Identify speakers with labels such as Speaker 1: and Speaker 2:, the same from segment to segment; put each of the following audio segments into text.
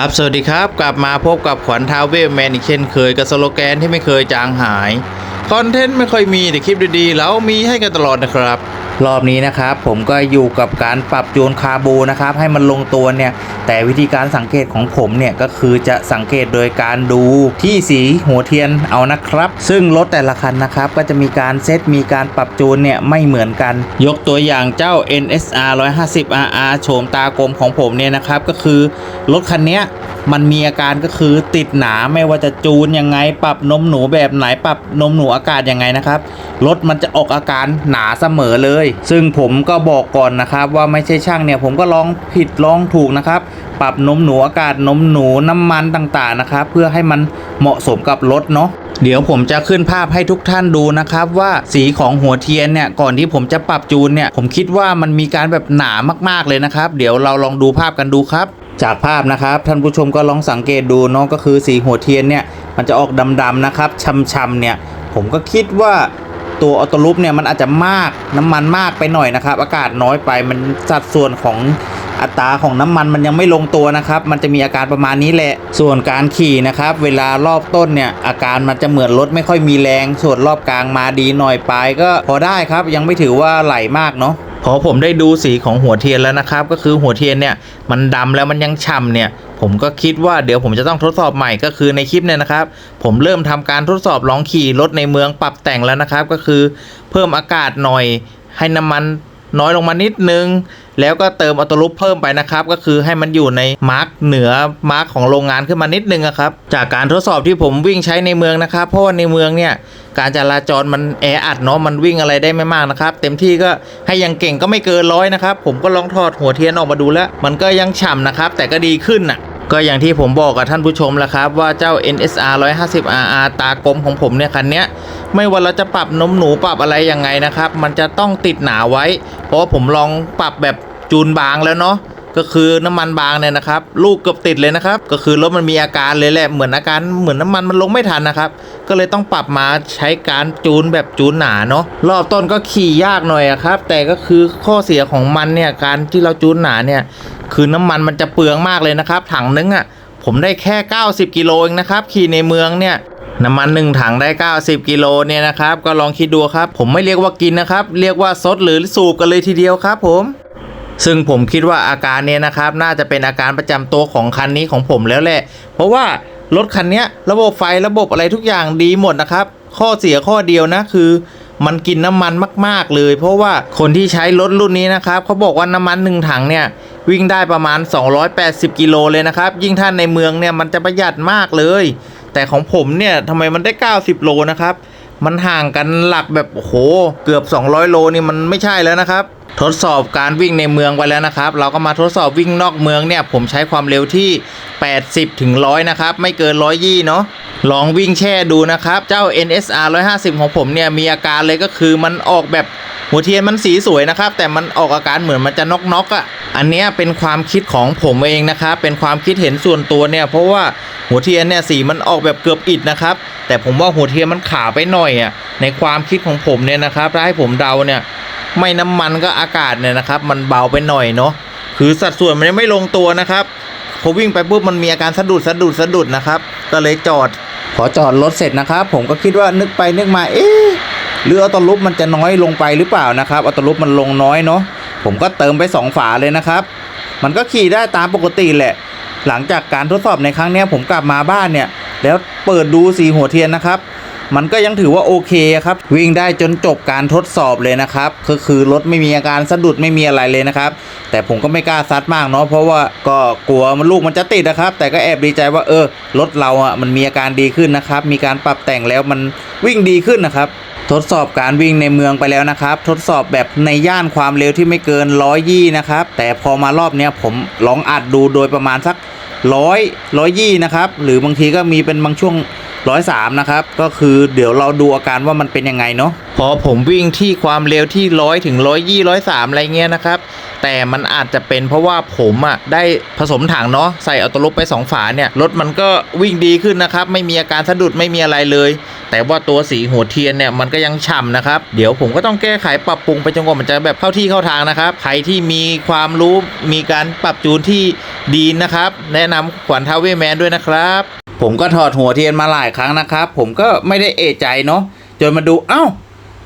Speaker 1: ครับสวัสดีครับ กลับมาพบกับขวัญทาวเวลแมนอีกเช่นเคยกับสโลแกนที่ไม่เคยจางหาย คอนเทนต์ไม่ค่อยมีแต่คลิปดีๆ แล้วมีให้กันตลอดนะครับ รอบนี้นะครับผมก็อยู่กับการปรับจูนคาบูนะครับให้มันลงตัวเนี่ยแต่วิธีการสังเกตของผมเนี่ยก็คือจะสังเกตโดยการดูที่สีหัวเทียนเอานะครับ ซึ่งรถแต่ละคันนะครับก็จะมีการเซตมีการปรับจูนเนี่ยไม่เหมือนกัน ยกตัวอย่างเจ้า NSR 150 RR โฉมตากลมของผมเนี่ยนะครับก็คือรถคันนี้มันมีอาการก็คือติดหนาไม่ว่าจะจูนยังไง ปรับนมหนูแบบไหนปรับนมหนูอากาศยังไงนะครับรถมันจะออกอาการหนาเสมอเลยซึ่งผมก็บอกก่อนนะครับว่าไม่ใช่ช่างเนี่ยผมก็ลองผิดลองถูกนะครับ ปรับนมหนูอากาศนมหนูน้ำมันต่างๆนะครับ เพื่อให้มันเหมาะสมกับรถเนาะเดี๋ยวผมจะขึ้นภาพให้ทุกท่านดูนะครับ ว่าสีของหัวเทียนเนี่ยก่อนที่ผมจะปรับจูนเนี่ย ผมคิดว่ามันมีการแบบหนามากๆเลยนะครับ เดี๋ยวเราลองดูภาพกันดูครับ จากภาพนะครับ ท่านผู้ชมก็ลองสังเกตดูเนาะก็คือสีหัวเทียนเนี่ย มันจะออกดำๆนะครับช้ำๆเนี่ย ผมก็คิดว่า ตัวออโตลุปเนี่ยมันอาจจะมากน้ำมันมากไปหน่อยนะครับ อากาศน้อยไปมันสัดส่วนของอัตราของน้ำมันมันยังไม่ลงตัวนะครับ มันจะมีอาการประมาณนี้แหละ ส่วนการขี่นะครับ เวลารอบต้นเนี่ย อาการมันจะเหมือนรถไม่ค่อยมีแรง ส่วนรอบกลางมาดีหน่อยปลายก็พอได้ครับ ยังไม่ถือว่าไหลมากเนาะพอผมได้ดูสีของหัวเทียนแล้วนะครับ ก็คือหัวเทียนเนี่ย มันดำแล้วมันยังฉ่ำเนี่ย ผมก็คิดว่าเดี๋ยวผมจะต้องทดสอบใหม่ก็คือในคลิปเนี่ยนะครับ ผมเริ่มทำการทดสอบลองขี่รถในเมืองปรับแต่งแล้วนะครับ ก็คือเพิ่มอากาศหน่อย ให้น้ำมันน้อยลงมานิดนึง แล้วก็เติมออโตลุปเพิ่มไปนะครับ ก็คือให้มันอยู่ในมาร์กเหนือมาร์กของโรงงานขึ้นมานิดนึงครับ จากการทดสอบที่ผมวิ่งใช้ในเมืองนะครับ เพราะว่าในเมืองเนี่ยการจราจรมันแออัดเนาะมันวิ่งอะไรได้ไม่มากนะครับ เต็มที่ก็ให้ยังเก่งก็ไม่เกินร้อยนะครับ ผมก็ลองถอดหัวเทียนออกมาดูแล้ว มันก็ยังฉ่ำนะครับ แต่ก็ดีขึ้นน่ะ ก็อย่างที่ผมบอกกับท่านผู้ชมแล้วครับว่าเจ้า NSR 150 RR ตากลมของผมเนี่ยคันนี้ไม่ว่าเราจะปรับนมหนูปรับอะไรยังไงนะครับ มันจะต้องติดหนาไว้ เพราะผมลองปรับแบบจูนบางแล้วเนาะ ก็คือน้ำมันบางเนี่ยนะครับลูกเกือบติดเลยนะครับก็คือรถมันมีอาการเลยแหละเหมือนอาการเหมือนน้ำมันมันลงไม่ทันนะครับก็เลยต้องปรับมาใช้การจูนแบบจูนหนาเนาะรอบต้นก็ขี่ยากหน่อยครับ แต่ก็คือข้อเสียของมันเนี่ยการที่เราจูนหนาเนี่ยคือน้ำมันมันจะเปลืองมากเลยนะครับ ถังนึงอะผมได้แค่ 90 กิโลเองนะครับขี่ในเมืองเนี่ยน้ำมันหนึ่งถังได้ 90 กิโลเนี่ยนะครับ ก็ลองคิดดูครับ ผมไม่เรียกว่ากินนะครับ เรียกว่าซดหรือสูบกันเลยทีเดียวครับผม ซึ่งผมคิดว่าอาการเนี้ยนะครับน่าจะเป็นอาการประจำตัวของคันนี้ของผมแล้วแหละ เพราะว่ารถคันเนี้ยระบบไฟระบบอะไรทุกอย่างดีหมดนะครับ ข้อเสียข้อเดียวนะคือมันกินน้ำมันมาก ๆ เลย เพราะว่าคนที่ใช้รถรุ่นนี้นะครับเขาบอกว่าน้ำมันหนึ่งถังเนี่ยวิ่งได้ประมาณ 280 กิโลเลยนะครับ ยิ่งท่านในเมืองเนี่ยมันจะประหยัดมากเลย แต่ของผมเนี่ยทำไมมันได้ 90 โลนะครับ มันห่างกันหลักแบบโอ้โหเกือบ 200 โลนี่มันไม่ใช่แล้วนะครับ ทดสอบการวิ่งในเมืองไปแล้วนะครับ เราก็มาทดสอบวิ่งนอกเมืองเนี่ย ผมใช้ความเร็วที่ 80ถึง100 นะครับ ไม่เกิน100ยี่เนาะลองวิ่งแช่ดูนะครับ เจ้า NSR 150 ของผมเนี่ยมีอาการเลยก็คือมันออกแบบหัวเทียนมันสีสวยนะครับ แต่มันออกอาการเหมือนมันจะน็อกๆอะ่ะอันเนี้ยเป็นความคิดของผมเองนะครับ เป็นความคิดเห็นส่วนตัวเนี่ย เพราะว่าหัวเทียนเนี่ยสีมันออกแบบเกือบอิดนะครับ แต่ผมว่าหัวเทียนมันขาวไปหน่อยอะ่ะในความคิดของผมเนี่ยนะครับถ้าให้ผมเดาเนี่ย ไม่น้ำมันก็อากาศเนี่ยนะครับ มันเบาไปหน่อยเนาะคือสัดส่วนมันยังไม่ลงตัวนะครับพอวิ่งไปปุ๊บมันมีอาการสะดุดสะดุดสะดุดนะครับ ก็เลยจอดพอจอดรถเสร็จนะครับ ผมก็คิดว่านึกไปนึกมาเอ๊ะหรือออโตลุปมันจะน้อยลงไปหรือเปล่านะครับออโตลุปมันลงน้อยเนาะผมก็เติมไป 2 ฝาเลยนะครับ มันก็ขี่ได้ตามปกติแหละ หลังจากการทดสอบในครั้งนี้ผมกลับมาบ้านเนี่ย แล้วเปิดดูสีหัวเทียนนะครับ มันก็ยังถือว่าโอเคครับ วิ่งได้จนจบการทดสอบเลยนะครับก็คือรถไม่มีอาการสะดุดไม่มีอะไรเลยนะครับ แต่ผมก็ไม่กล้าซัดมากเนาะเพราะว่าก็กลัวมันลูกมันจะติดนะครับ แต่ก็แอบดีใจว่าเออรถเราอะมันมีอาการดีขึ้นนะครับ มีการปรับแต่งแล้วมันวิ่งดีขึ้นนะครับทดสอบการวิ่งในเมืองไปแล้วนะครับ ทดสอบแบบในย่านความเร็วที่ไม่เกินร้อยยี่นะครับ แต่พอมารอบเนี้ยผมลองอัดดูโดยประมาณสักร้อยร้อยยี่นะครับ หรือบางทีก็มีเป็นบางช่วง ร้อยสามนะครับ ก็คือเดี๋ยวเราดูอาการว่ามันเป็นยังไงเนาะพอผมวิ่งที่ความเร็วที่ร้อยถึงร้อยยี่ร้อยสามอะไรเงี้ยนะครับ แต่มันอาจจะเป็นเพราะว่าผมอะได้ผสมถังเนาะใส่อัตโตลุปไปสองฝาเนี่ยรถมันก็วิ่งดีขึ้นนะครับ ไม่มีอาการสะดุดไม่มีอะไรเลย แต่ว่าตัวสีหัวเทียนเนี่ยมันก็ยังฉ่ำนะครับ เดี๋ยวผมก็ต้องแก้ไขปรับปรุงไปจนกว่ามันจะแบบเข้าที่เข้าทางนะครับใครที่มีความรู้มีการปรับจูนที่ดีนะครับ แนะนำขวัญทาวเวแมนด้วยนะครับ ผมก็ถอดหัวเทียนมาหลายครั้งนะครับ ผมก็ไม่ได้เอะใจเนาะจนมาดูเอ้า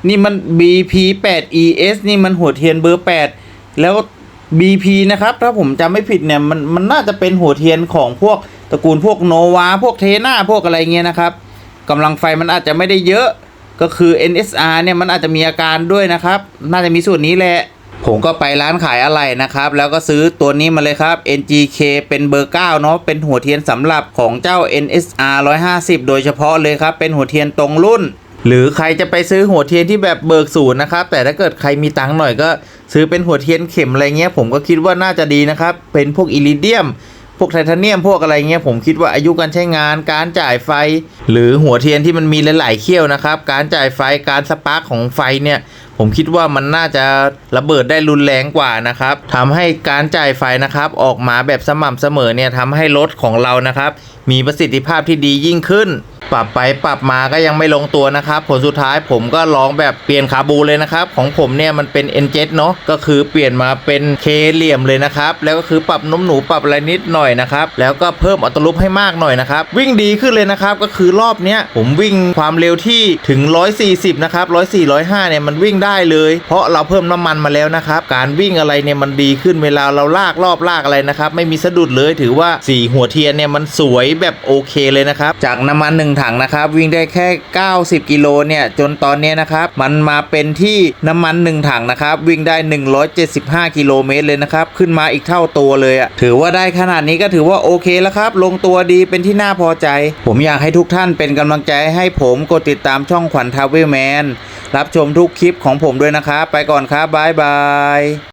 Speaker 1: นี่มัน BP 8 ES นี่มันหัวเทียนเบอร์ 8 แล้ว BP นะครับ ถ้าผมจำไม่ผิดเนี่ยมันมันน่าจะเป็นหัวเทียนของพวกตระกูลพวกโนวาพวกเทนาพวกอะไรเงี้ยนะครับกำลังไฟมันอาจจะไม่ได้เยอะก็คือ NSR เนี่ยมันอาจจะมีอาการด้วยนะครับ น่าจะมีส่วนนี้แหละ ผมก็ไปร้านขายอะไหล่นะครับ แล้วก็ซื้อตัวนี้มาเลยครับ NGK เป็นเบอร์ 9 เนาะเป็นหัวเทียนสำหรับของเจ้า NSR 150 โดยเฉพาะเลยครับ เป็นหัวเทียนตรงรุ่น หรือใครจะไปซื้อหัวเทียนที่แบบเบิกศูนย์นะครับ แต่ถ้าเกิดใครมีตังค์หน่อยก็ ซื้อเป็นหัวเทียนเข็มอะไรเงี้ย ผมก็คิดว่าน่าจะดีนะครับ เป็นพวกอิริเดียมพวกไทเทเนียมพวกอะไรเงี้ยผมคิดว่าอายุการใช้งานการจ่ายไฟ หรือหัวเทียนที่มันมีหลายๆเขี้ยวนะครับ การจ่ายไฟการสปาร์กของไฟเนี่ย ผมคิดว่ามันน่าจะระเบิดได้รุนแรงกว่านะครับทำให้การจ่ายไฟนะครับ ออกมาแบบสม่ำเสมอเนี่ยทำให้รถของเรานะครับ มีประสิทธิภาพที่ดียิ่งขึ้น ปรับไปปรับมาก็ยังไม่ลงตัวนะครับ ผลสุดท้ายผมก็ลองแบบเปลี่ยนคาบูเลยนะครับ ของผมเนี่ยมันเป็น N7 เนาะก็คือเปลี่ยนมาเป็นเคเหลี่ยมเลยนะครับ แล้วก็คือปรับน้มหนูปรับอะไรนิดหน่อยนะครับ แล้วก็เพิ่มอัตลุปให้มากหน่อยนะครับ วิ่งดีขึ้นเลยนะครับ ก็คือรอบเนี้ยผมวิ่งความเร็วที่ถึง 140 นะครับ 104 105 เนี่ยมันวิ่งได้เลย เพราะเราเพิ่มน้ำมันมาแล้วนะครับ การวิ่งอะไรเนี่ยมันดีขึ้นเวลาเราลากรอบลากอะไรนะครับ ไม่มีสะดุดเลยถือว่าสีหัวเทียนเนี่ยมันสวยแบบโอเคเลยนะครับ จากน้ำมันหงถังนะครับ วิ่งได้แค่ 90 กิโลเนี่ย จนตอนนี้นะครับ มันมาเป็นที่น้ำมันหนึ่งถังนะครับ วิ่งได้ 175 กิโลเมตรเลยนะครับ ขึ้นมาอีกเท่าตัวเลยอะถือว่าได้ขนาดนี้ก็ถือว่าโอเคแล้วครับ ลงตัวดีเป็นที่น่าพอใจ ผมอยากให้ทุกท่านเป็นกำลังใจให้ผมกดติดตามช่องขวัญทาวเวลแมนรับชมทุกคลิปของผมด้วยนะครับ ไปก่อนครับบ๊ายบาย